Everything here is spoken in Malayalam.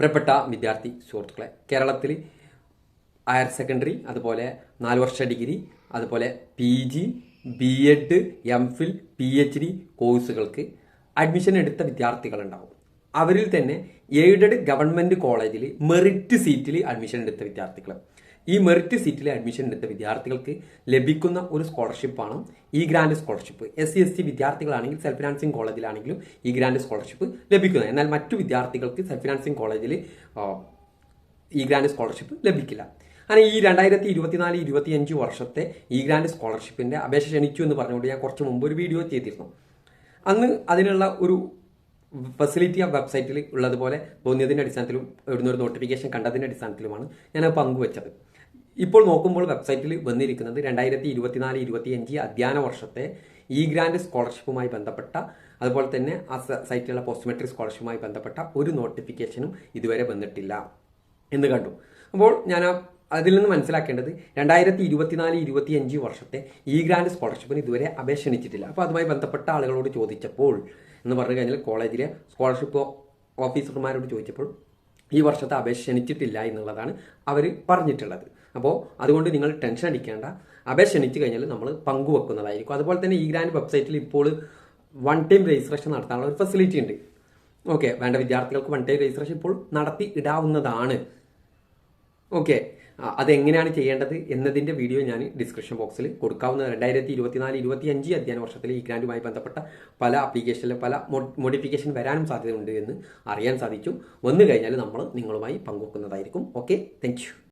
പ്രിയപ്പെട്ട വിദ്യാർത്ഥി സുഹൃത്തുക്കളെ കേരളത്തിൽ ഹയർ സെക്കൻഡറി അതുപോലെ നാല് വർഷ ഡിഗ്രി അതുപോലെ P G B Ed M Phil P H D കോഴ്സുകൾക്ക് അഡ്മിഷൻ എടുത്ത വിദ്യാർത്ഥികളുണ്ടാവും. അവരിൽ തന്നെ എയ്ഡഡ് ഗവൺമെന്റ് കോളേജിൽ മെറിറ്റ് സീറ്റിൽ അഡ്മിഷൻ എടുത്ത വിദ്യാർത്ഥികൾ ഈ മെറിറ്റ് സീറ്റിൽ അഡ്മിഷൻ എടുത്ത വിദ്യാർത്ഥികൾക്ക് ലഭിക്കുന്ന ഒരു സ്കോളർഷിപ്പാണ് ഈ grant scholarship S C S T വിദ്യാർത്ഥികളാണെങ്കിൽ self financing കോളേജിലാണെങ്കിലും ഈ ഗ്രാൻഡ് സ്കോളർഷിപ്പ് ലഭിക്കുന്നത് എന്നാൽ മറ്റു വിദ്യാർത്ഥികൾക്ക് സെൽഫ് ഫിനാൻസിങ് കോളേജിൽ ഈ ഗ്രാൻഡ് സ്കോളർഷിപ്പ് ലഭിക്കില്ല. അങ്ങനെ ഈ രണ്ടായിരത്തി ഇരുപത്തിനാല് ഇരുപത്തിയഞ്ച് വർഷത്തെ ഈ ഗ്രാൻഡ് സ്കോളർഷിപ്പിന്റെ അപേക്ഷ ക്ഷണിച്ചു എന്ന് പറഞ്ഞുകൊണ്ട് ഞാൻ കുറച്ച് മുമ്പ് ഒരു വീഡിയോ ചെയ്തിരുന്നു. അന്ന് അതിനുള്ള ഒരു ഫെസിലിറ്റി ആ വെബ്സൈറ്റിൽ ഉള്ളതുപോലെ തോന്നിയതിന്റെ അടിസ്ഥാനത്തിലും ഇവിടുന്ന് ഒരു നോട്ടിഫിക്കേഷൻ കണ്ടതിന്റെ അടിസ്ഥാനത്തിലുമാണ് ഞാൻ പങ്കുവച്ചത്. ഇപ്പോൾ നോക്കുമ്പോൾ വെബ്സൈറ്റിൽ വന്നിരിക്കുന്നത് രണ്ടായിരത്തി ഇരുപത്തിനാല് ഇരുപത്തിയഞ്ച് അധ്യയന വർഷത്തെ ഇ ഗ്രാൻഡ് സ്കോളർഷിപ്പുമായി ബന്ധപ്പെട്ട അതുപോലെ തന്നെ ആ സൈറ്റിലുള്ള പോസ്റ്റ് മെട്രിക് സ്കോളർഷിപ്പുമായി ബന്ധപ്പെട്ട ഒരു നോട്ടിഫിക്കേഷനും ഇതുവരെ വന്നിട്ടില്ല എന്ന് കണ്ടു. അപ്പോൾ ഞാൻ അതിൽ നിന്ന് മനസ്സിലാക്കേണ്ടത് രണ്ടായിരത്തി ഇരുപത്തിനാല് ഇരുപത്തിയഞ്ച് വർഷത്തെ ഇ ഗ്രാൻഡ് സ്കോളർഷിപ്പിന് ഇതുവരെ അപേക്ഷ അപ്പോൾ അതുമായി ബന്ധപ്പെട്ട ആളുകളോട് ചോദിച്ചപ്പോൾ എന്ന് പറഞ്ഞു കഴിഞ്ഞാൽ കോളേജിലെ സ്കോളർഷിപ്പ് ഓഫീസർമാരോട് ചോദിച്ചപ്പോൾ ഈ വർഷത്തെ അപേക്ഷ ക്ഷണിച്ചിട്ടില്ല എന്നുള്ളതാണ് അവർ പറഞ്ഞിട്ടുള്ളത്. അപ്പോൾ അതുകൊണ്ട് നിങ്ങൾ ടെൻഷൻ അടിക്കേണ്ട. അപേക്ഷ ക്ഷണിച്ച് കഴിഞ്ഞാൽ നമ്മൾ പങ്കുവെക്കുന്നതായിരിക്കും. അതുപോലെ തന്നെ ഈ ഗ്രാൻഡ് വെബ്സൈറ്റിൽ ഇപ്പോൾ വൺ ടൈം രജിസ്ട്രേഷൻ നടത്താനുള്ള ഒരു ഫെസിലിറ്റി ഉണ്ട്. ഓക്കെ വേണ്ട വിദ്യാർത്ഥികൾക്ക് വൺ ടൈം രജിസ്ട്രേഷൻ ഇപ്പോൾ നടത്തി ഇടാവുന്നതാണ്. ഓക്കെ അതെങ്ങനെയാണ് ചെയ്യേണ്ടത് എന്നതിന്റെ വീഡിയോ ഞാൻ ഡിസ്ക്രിപ്ഷൻ ബോക്സിൽ കൊടുക്കാവുന്ന രണ്ടായിരത്തി ഇരുപത്തിനാല് ഇരുപത്തി അഞ്ച് അധ്യയന വർഷത്തിൽ ഈ ഗ്രാൻഡുമായി ബന്ധപ്പെട്ട പല അപ്ലിക്കേഷനിലെ പല മോഡിഫിക്കേഷൻ വരാനും സാധ്യതയുണ്ട് എന്ന് അറിയാൻ സാധിച്ചു വന്നു കഴിഞ്ഞാൽ നമ്മൾ നിങ്ങളുമായി പങ്കുവെക്കുന്നതായിരിക്കും. Okay thank